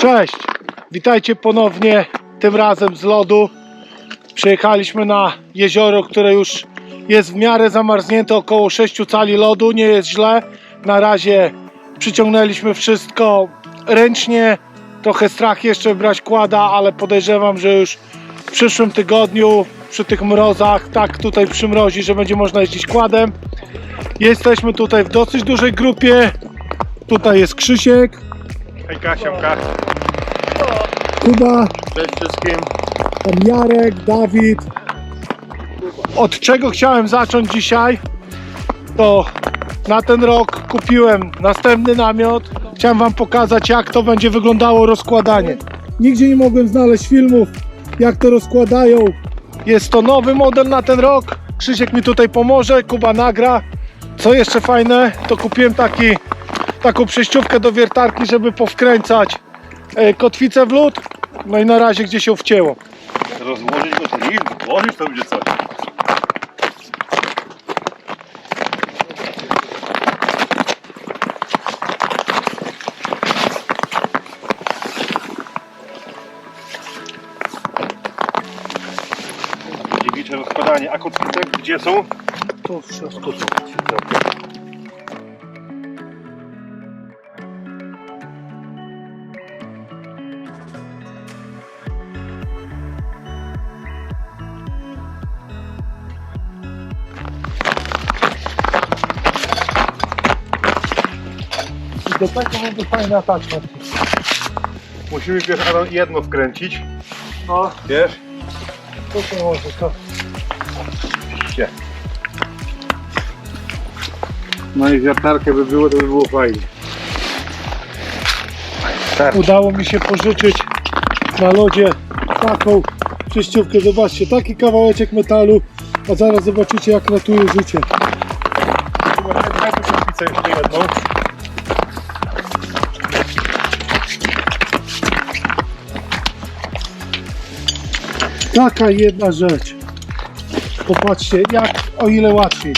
Cześć, witajcie ponownie, tym razem z lodu. Przyjechaliśmy na jezioro, które już jest w miarę zamarznięte, około 6 cali lodu, nie jest źle. Na razie przyciągnęliśmy wszystko ręcznie, trochę strach jeszcze brać kłada, ale podejrzewam, że już w przyszłym tygodniu przy tych mrozach, tak tutaj przymrozi, że będzie można jeździć kładem. Jesteśmy tutaj w dosyć dużej grupie. Tutaj jest Krzysiek, Hejka, siemka. Kuba, Cześć wszystkim. Pan Jarek, Dawid. Od czego chciałem zacząć dzisiaj? To na ten rok kupiłem następny namiot. Chciałem Wam pokazać, jak to będzie wyglądało rozkładanie. Nigdzie nie mogłem znaleźć filmów, jak to rozkładają. Jest to nowy model na ten rok. Krzysiek mi tutaj pomoże, Kuba nagra. Co jeszcze fajne, to kupiłem taki, taką przejściówkę do wiertarki, żeby powkręcać e, kotwicę w lód. No i na razie gdzie się wcięło. Rozłożyć go to nic, włożyć to będzie coś. Dziewicze rozkładanie. A kotwice gdzie są? Tu w środku. Do tego będzie fajny attachment. Musimy pierwsze jedno wkręcić. No, Wiesz? to może to. No i wiertarkę by było, to by było fajnie. Udało mi się pożyczyć na lodzie taką przejściówkę. Zobaczcie, taki kawałeczek metalu, a zaraz zobaczycie jak ratuje życie. Tu kotwicę jeszcze jedną. Taka jedna rzecz. Popatrzcie, jak o ile łatwiej.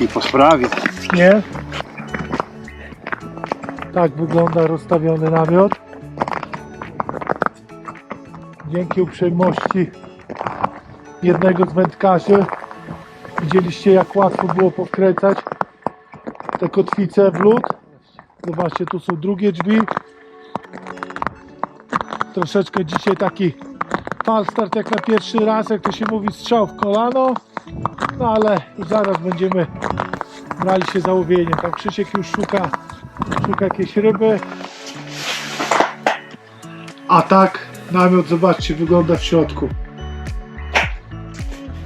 I po sprawie. Nie? Tak wygląda rozstawiony namiot. Dzięki uprzejmości jednego z wędkarzy widzieliście jak łatwo było powkręcać te kotwice w lód. Zobaczcie, tu są drugie drzwi. Troszeczkę dzisiaj taki falstart jak na pierwszy raz, jak to się mówi, strzał w kolano. No ale zaraz będziemy brali się za łowienie. Tam Krzysiek już szuka, szuka jakiejś ryby. A tak namiot, zobaczcie, wygląda w środku.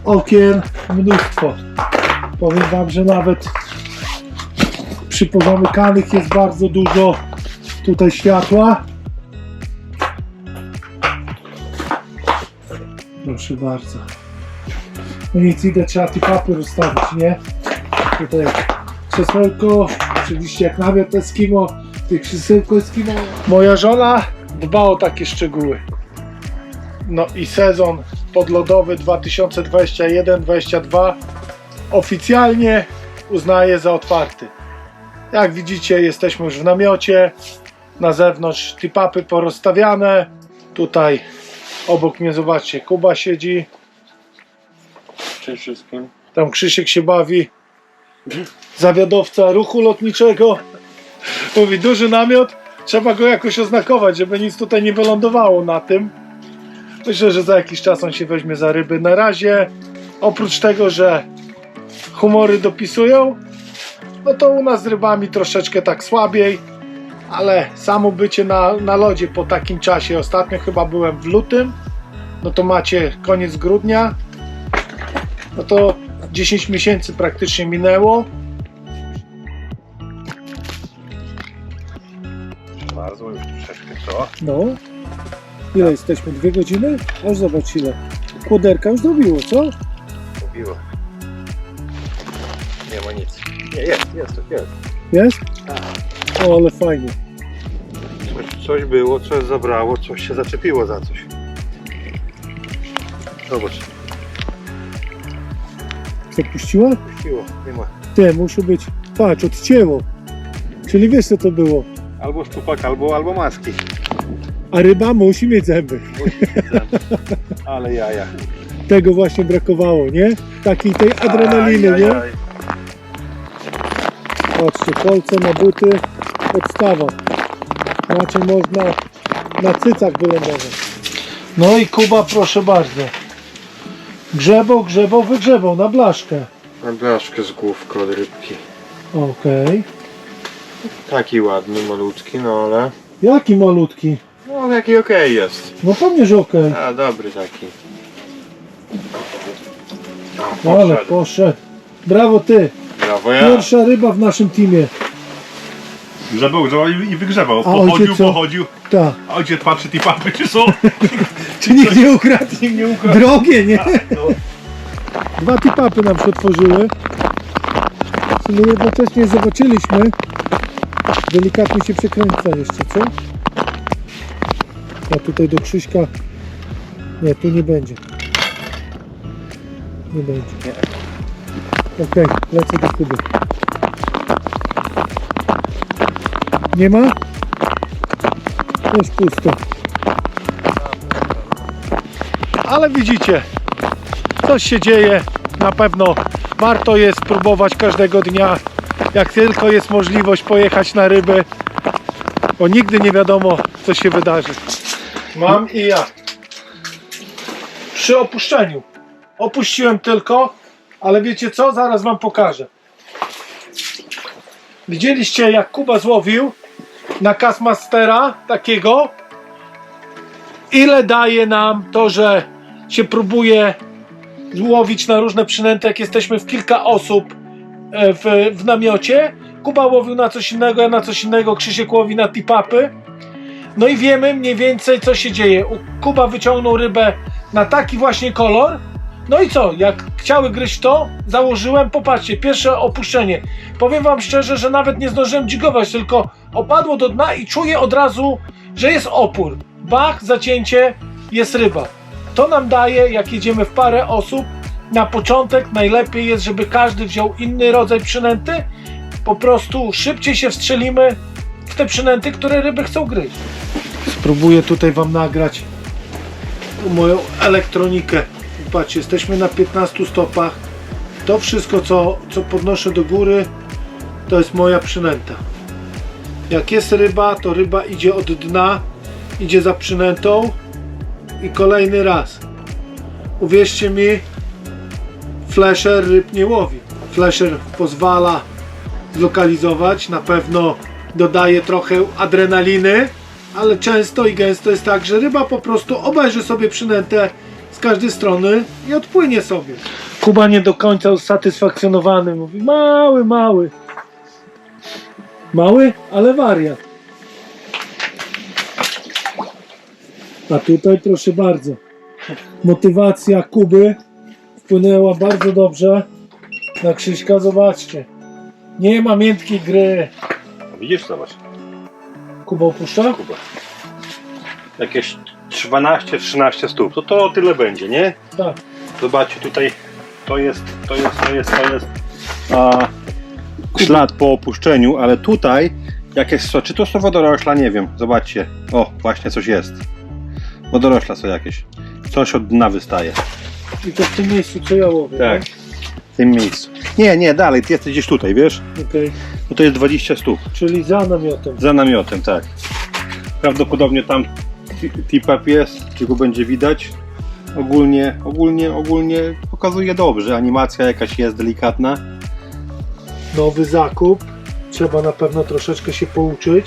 Okien mnóstwo. Powiem Wam, że nawet przy pozamykanych jest bardzo dużo tutaj światła. Proszę bardzo. No nic, idę, trzeba te papy rozstawić, nie? Tutaj krzesełko, oczywiście jak namiot Eskimo, tych krzesełko Eskimo. Moja żona dba o takie szczegóły. No i sezon podlodowy 2021-2022 oficjalnie uznaję za otwarty. Jak widzicie, jesteśmy już w namiocie. Na zewnątrz tipapy porozstawiane. Tutaj obok mnie, zobaczcie, Kuba siedzi. Cześć wszystkim. Tam Krzysiek się bawi. Zawiadowca ruchu lotniczego. Mówi, duży namiot. Trzeba go jakoś oznakować, żeby nic tutaj nie wylądowało na tym. Myślę, że za jakiś czas on się weźmie za ryby. Na razie, oprócz tego, że humory dopisują, no to u nas z rybami troszeczkę tak słabiej. Ale samo bycie na, na lodzie po takim czasie, ostatnio chyba byłem w lutym, no to macie koniec grudnia, no to 10 miesięcy praktycznie minęło. Bardzo już troszeczkę co? No. Ile jesteśmy? Dwie godziny? Aż zobacz ile. Kłoderka już zrobiło, co? Mówiło. Nie jest, jest, jest. Jest? O, ale fajnie. Coś, coś było, coś zabrało, coś się zaczepiło za coś. Zobacz, Co puściła? puściło, nie ma. Te, muszą być, patrz, odcięło. Czyli wiesz co to było. Albo szczupak, albo, albo maski. A ryba musi mieć zęby. Ale jaja. Tego właśnie brakowało, nie? Takiej tej adrenaliny, nie? Ajajaj. Patrzcie, kolce na buty, podstawa. Znaczy można na cycach wylądować. No i Kuba, proszę bardzo. Grzebał, grzebał, wygrzebał na blaszkę. Mam blaszkę z główką od rybki. Okej. Taki ładny, malutki, no ale... Jaki malutki. No ale jaki okej jest. No pewnie, że okej. A, dobry taki. O, No ale poszedł. Brawo ty. Brawo ja. Pierwsza ryba w naszym teamie. Grzebał, grzebał i i wygrzebał. A ojciec Pochodził, co? pochodził. Tak. A ojciec patrzy, ty papy, czy są? Czy nikt nie ukradł? Nikt nie ukradł. Drogie, nie? No. Dwa tipapy nam się otworzyły. W sumie jednocześnie zobaczyliśmy. Delikatnie się przekręca jeszcze, co? A tutaj do Krzyśka. Nie, tu nie będzie. Nie będzie. Okej, lecę do Kuby. Nie ma? Jest pusto. Ale widzicie, coś się dzieje. Na pewno warto jest próbować każdego dnia. Jak tylko jest możliwość pojechać na ryby, bo nigdy nie wiadomo, co się wydarzy. Mam i ja. Przy opuszczeniu. Opuściłem tylko, ale wiecie co? Zaraz wam pokażę. Widzieliście, jak Kuba złowił na Castmastera takiego? Ile daje nam to, że się próbuje łowić na różne przynęty, jak jesteśmy w kilka osób e, w, w namiocie. Kuba łowił na coś innego, ja na coś innego, Krzysiek łowi na tip-upy. No i wiemy mniej więcej co się dzieje. Kuba wyciągnął rybę na taki właśnie kolor. No i co? Jak chciały gryźć to, założyłem, popatrzcie, pierwsze opuszczenie. Powiem wam szczerze, że nawet nie zdążyłem dzigować, tylko opadło do dna i czuję od razu, że jest opór. Bach, zacięcie, jest ryba. To nam daje, jak jedziemy w parę osób, na początek najlepiej jest, żeby każdy wziął inny rodzaj przynęty. Po prostu szybciej się wstrzelimy w te przynęty, które ryby chcą gryźć. Spróbuję tutaj Wam nagrać moją elektronikę. Jesteśmy na 15 stopach. To wszystko, co, co podnoszę do góry, to jest moja przynęta. Jak jest ryba, to ryba idzie od dna, idzie za przynętą i kolejny raz. Uwierzcie mi, flasher ryb nie łowi. Flasher pozwala zlokalizować, na pewno dodaje trochę adrenaliny, ale często i gęsto jest tak, że ryba po prostu obejrzy sobie przynętę każdej strony i odpłynie sobie. Kuba nie do końca usatysfakcjonowany, mówi mały, mały. Mały, ale wariat. A tutaj proszę bardzo. Motywacja Kuby wpłynęła bardzo dobrze na Krzyśka. Zobaczcie. Nie ma miętkiej gry. No widzisz, zobacz. Kuba opuszcza? Kuba. Jakieś 12-13 stóp. To to tyle będzie, nie? Tak. Zobaczcie, tutaj to jest, to jest, to jest, to jest a, ślad po opuszczeniu, ale tutaj jakieś czy to są wodorośla, nie wiem. Zobaczcie. O, właśnie coś jest. Wodorośla są jakieś. Coś od dna wystaje. I to w tym miejscu, co ja łowię. Tak. W tym miejscu. Nie, nie, dalej, ty jesteś gdzieś tutaj, wiesz? Okej. No to jest 20 stóp. Czyli za namiotem. Za namiotem, tak. Prawdopodobnie tam tip-up jest, czy go będzie widać. Ogólnie, ogólnie, ogólnie pokazuje dobrze. Animacja jakaś jest delikatna. Nowy zakup. Trzeba na pewno troszeczkę się pouczyć.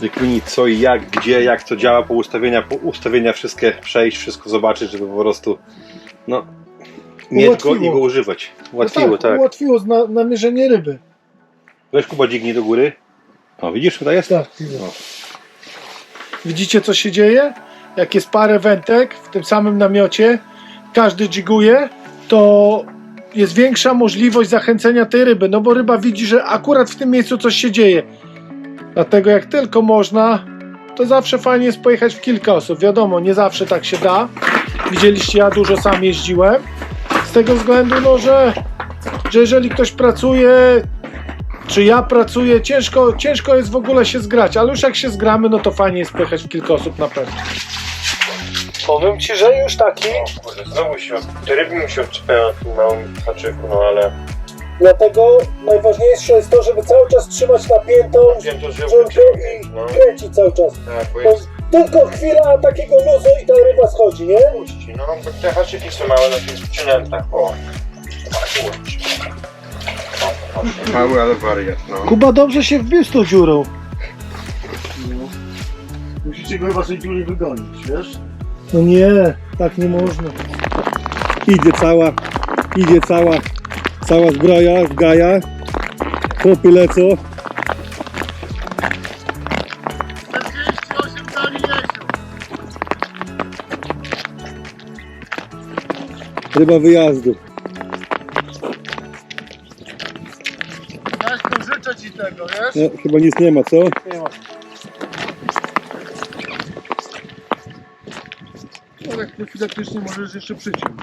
Wykminić co i jak, gdzie, jak to działa, po ustawienia, po ustawienia wszystkie przejść, wszystko zobaczyć, żeby po prostu no, mieć go Ułatwiło. i go używać. Łatwiło, no tak. Ułatwiło na, namierzenie ryby. Weź Kuba dźgnij do góry. O, widzisz, tutaj jest? Tak. widzę. O. Widzicie co się dzieje? Jak jest parę wędek w tym samym namiocie, każdy dżiguje, to jest większa możliwość zachęcenia tej ryby, no bo ryba widzi, że akurat w tym miejscu coś się dzieje. Dlatego jak tylko można, to zawsze fajnie jest pojechać w kilka osób. Wiadomo, nie zawsze tak się da. Widzieliście, ja dużo sam jeździłem. Z tego względu, no, że że jeżeli ktoś pracuje, czy ja pracuję, ciężko, ciężko jest w ogóle się zgrać, ale już jak się zgramy, no to fajnie jest pojechać w kilka osób na pewno. Powiem ci, że już taki, Kurde, znowu się, te ryby mi się odczepiają na tym małym haczyku, no ale... dlatego najważniejsze jest to, żeby cały czas trzymać napiętą to że żółkę i no, kręcić cały czas. tak, bo Bo jest tylko chwila takiego luzu i ta ryba schodzi, nie? puści, no bo te haczyki są małe na tych przynętach, o. Kurczę. Mały, ale wariat, no. Kuba dobrze się wbił z tą dziurą. Musicie go chyba z tej dziury wygonić, wiesz? No nie, tak nie można. Idzie cała, idzie cała, cała zbroja w gaja. Chłopy lecą. 48 dali Jesiu. Ryba wyjazdu. Nie, chyba nic nie ma, co? Nie ma. No tak profilaktycznie możesz jeszcze przyciąć.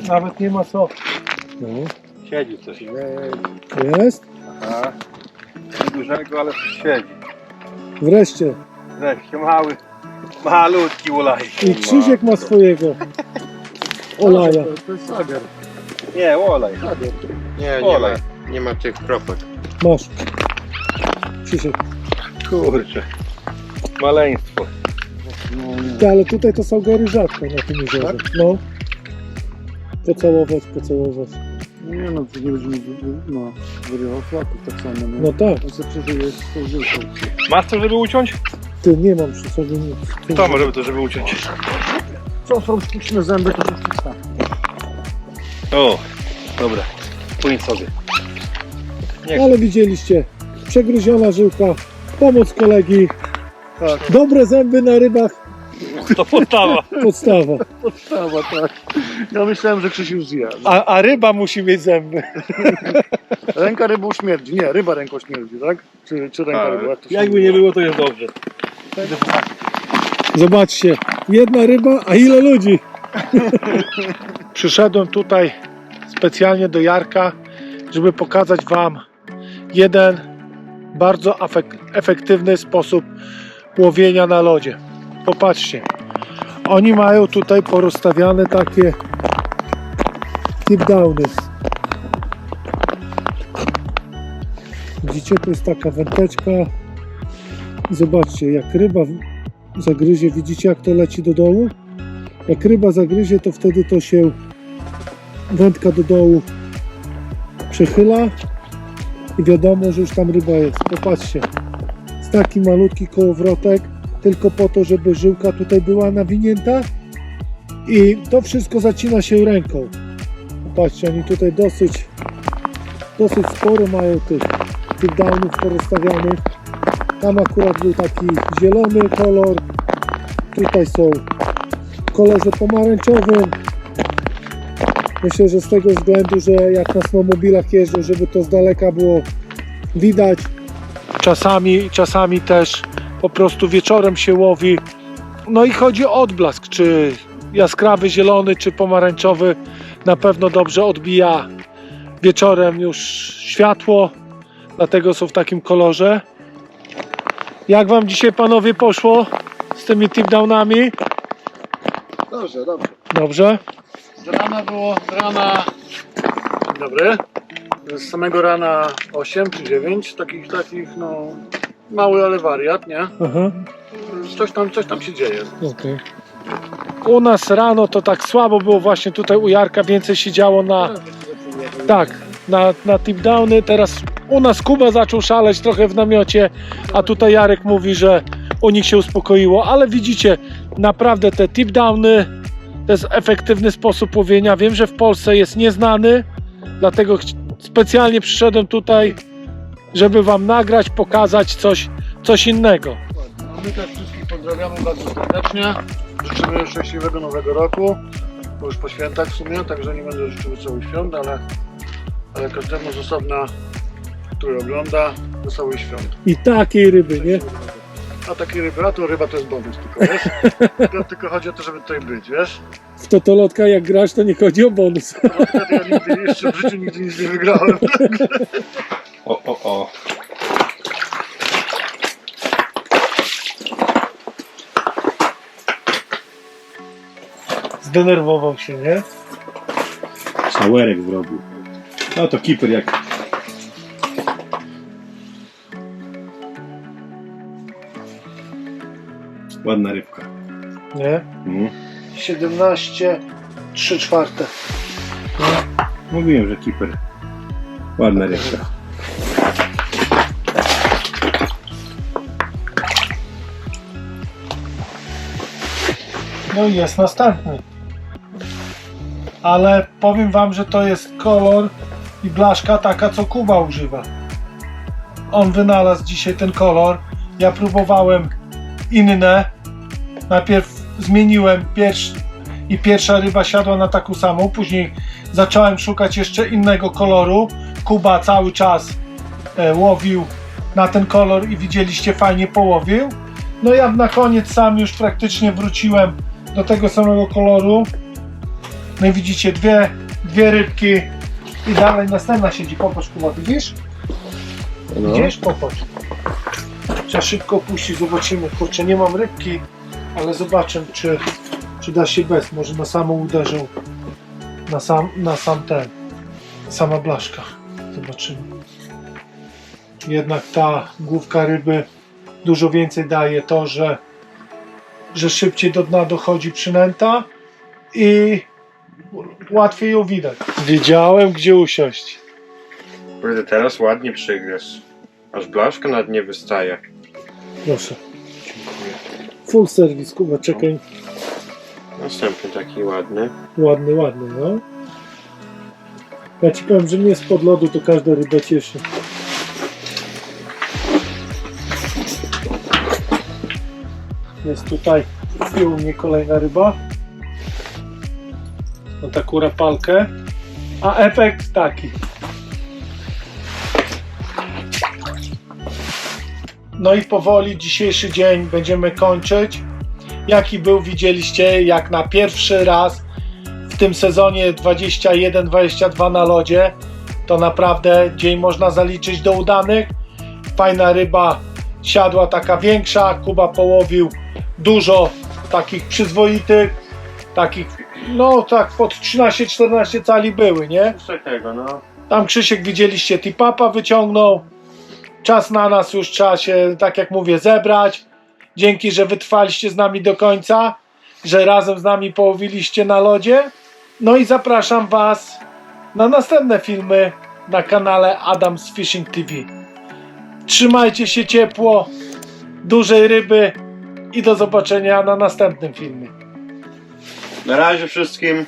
Nawet nie ma co. No. Siedzi coś. Jest? Aha. Dużego, ale siedzi. Wreszcie. Wreszcie mały, malutki ulaj. I Krzysiek ma swojego. Olaja. To, jest sager. Nie, olej. Nie, nie Olej. Nie ma tych kropek. Masz. Krzysiek. Kurczę. Maleństwo. Ty, ale tutaj to są gory rzadko na tym jeziorze. No. Pocałować, pocałować. Nie no, to nie będziemy no, wyriował flaków tak samo. Nie? No tak. To sobie przeżyjesz z tą żyłką. Masz to, żeby uciąć? Ty, nie mam przy sobie nic. Kto może to, żeby uciąć? Co są sztuczne zęby, to jest tak. O, dobra. Płyń sobie. Ale widzieliście, przegryziona żyłka, pomoc kolegi, Tak. dobre zęby na rybach, To podstawa. podstawa. Podstawa, tak. Ja myślałem, że Krzysiu zje. A, a ryba musi mieć zęby. Ręka rybą śmierdzi. Nie, ryba ręką śmierdzi, tak? Czy, czy ręka rybą? Jak to się Jakby nie było, to jest dobrze. Zobaczcie, jedna ryba, a ile ludzi? Przyszedłem tutaj specjalnie do Jarka, żeby pokazać Wam jeden bardzo efektywny sposób łowienia na lodzie. Popatrzcie, oni mają tutaj porozstawiane takie downy. Widzicie, to jest taka wędeczka. Zobaczcie, jak ryba zagryzie, widzicie jak to leci do dołu? Jak ryba zagryzie, to wtedy to się wędka do dołu przechyla i wiadomo, że już tam ryba jest. Popatrzcie, jest taki malutki kołowrotek, tylko po to, żeby żyłka tutaj była nawinięta i to wszystko zacina się ręką. Popatrzcie, oni tutaj dosyć dosyć sporo mają tych, tych downów porozstawianych. Tam akurat był taki zielony kolor. Tutaj są w kolorze pomarańczowym. Myślę, że z tego względu, że jak na snowmobilach jeżdżą, żeby to z daleka było widać. Czasami, czasami też po prostu wieczorem się łowi. No i chodzi o odblask, czy jaskrawy zielony, czy pomarańczowy na pewno dobrze odbija wieczorem już światło, dlatego są w takim kolorze. Jak wam dzisiaj panowie poszło z tymi tip-downami? Dobrze, dobrze. Dobrze? Z rana było, rana... Dzień dobry. Z samego rana 8 czy 9 takich, takich no... Mały, ale wariat, nie? Aha, Coś tam, coś tam się dzieje. okej. U nas rano to tak słabo było właśnie tutaj u Jarka, więcej się działo na, tak, na, na tip-downy. Teraz u nas Kuba zaczął szaleć trochę w namiocie, a tutaj Jarek mówi, że u nich się uspokoiło, ale widzicie, naprawdę te tip-downy to jest efektywny sposób łowienia. Wiem, że w Polsce jest nieznany, dlatego specjalnie przyszedłem tutaj, żeby wam nagrać, pokazać coś, coś innego. No my też wszystkich pozdrawiamy bardzo serdecznie. Życzymy szczęśliwego nowego roku. Bo już po świętach w sumie, także nie będę życzył wesołych świąt, ale, ale każdemu z osobna, który ogląda, wesołych świąt. I takiej ryby, nie? A takiej ryby, a to ryba to jest bonus tylko, wiesz? Tylko, tylko chodzi o to, żeby tutaj być, wiesz? W totolotka jak grasz, to nie chodzi o bonus. No, wtedy ja nigdy, jeszcze w życiu nigdy nic nie wygrałem. O, o, o. Zdenerwował się, nie? Sałerek zrobił. No to kiper jak... Ładna rybka. Nie? Mm. 17, 3 czwarte. Mówiłem, że kiper. Ładna rybka. No i jest następny. Ale powiem wam, że to jest kolor i blaszka taka, co Kuba używa. On wynalazł dzisiaj ten kolor. Ja próbowałem inne. Najpierw zmieniłem pierwszy i pierwsza ryba siadła na taką samą. Później zacząłem szukać jeszcze innego koloru. Kuba cały czas e, łowił na ten kolor i widzieliście fajnie połowił. No ja na koniec sam już praktycznie wróciłem do tego samego koloru. No i widzicie dwie, dwie rybki i dalej następna siedzi. Popatrz Kuba, widzisz? No. Widzisz? Popatrz. Trzeba szybko puścić, zobaczymy. Kurczę, nie mam rybki, ale zobaczę, czy, czy da się bez. Może na samą uderzył. Na sam, na sam ten. Sama blaszka. Zobaczymy. Jednak ta główka ryby dużo więcej daje to, że, że szybciej do dna dochodzi przynęta i łatwiej ją widać. Wiedziałem, gdzie usiąść. Kurde, teraz ładnie przygryzł. Aż blaszka nad nie wystaje. Proszę. Full service, Kuba, czekaj. Następny taki ładny. Ładny, ładny, no. Ja ci powiem, że mnie spod lodu to każda ryba cieszy. Jest tutaj i u mnie kolejna ryba. Na taką rapalkę. A efekt taki. No i powoli dzisiejszy dzień będziemy kończyć. Jaki był, widzieliście, jak na pierwszy raz w tym sezonie 21-22 na lodzie. To naprawdę dzień można zaliczyć do udanych. Fajna ryba siadła, taka większa. Kuba połowił dużo takich przyzwoitych, takich, no tak, pod 13-14 cali były, nie? Coś takiego, no. Tam Krzysiek widzieliście, tipapa wyciągnął. Czas na nas już trzeba się, tak jak mówię, zebrać. Dzięki, że wytrwaliście z nami do końca, że razem z nami połowiliście na lodzie. No i zapraszam Was na następne filmy na kanale Adams Fishing TV. Trzymajcie się ciepło, dużej ryby i do zobaczenia na następnym filmie. Na razie wszystkim.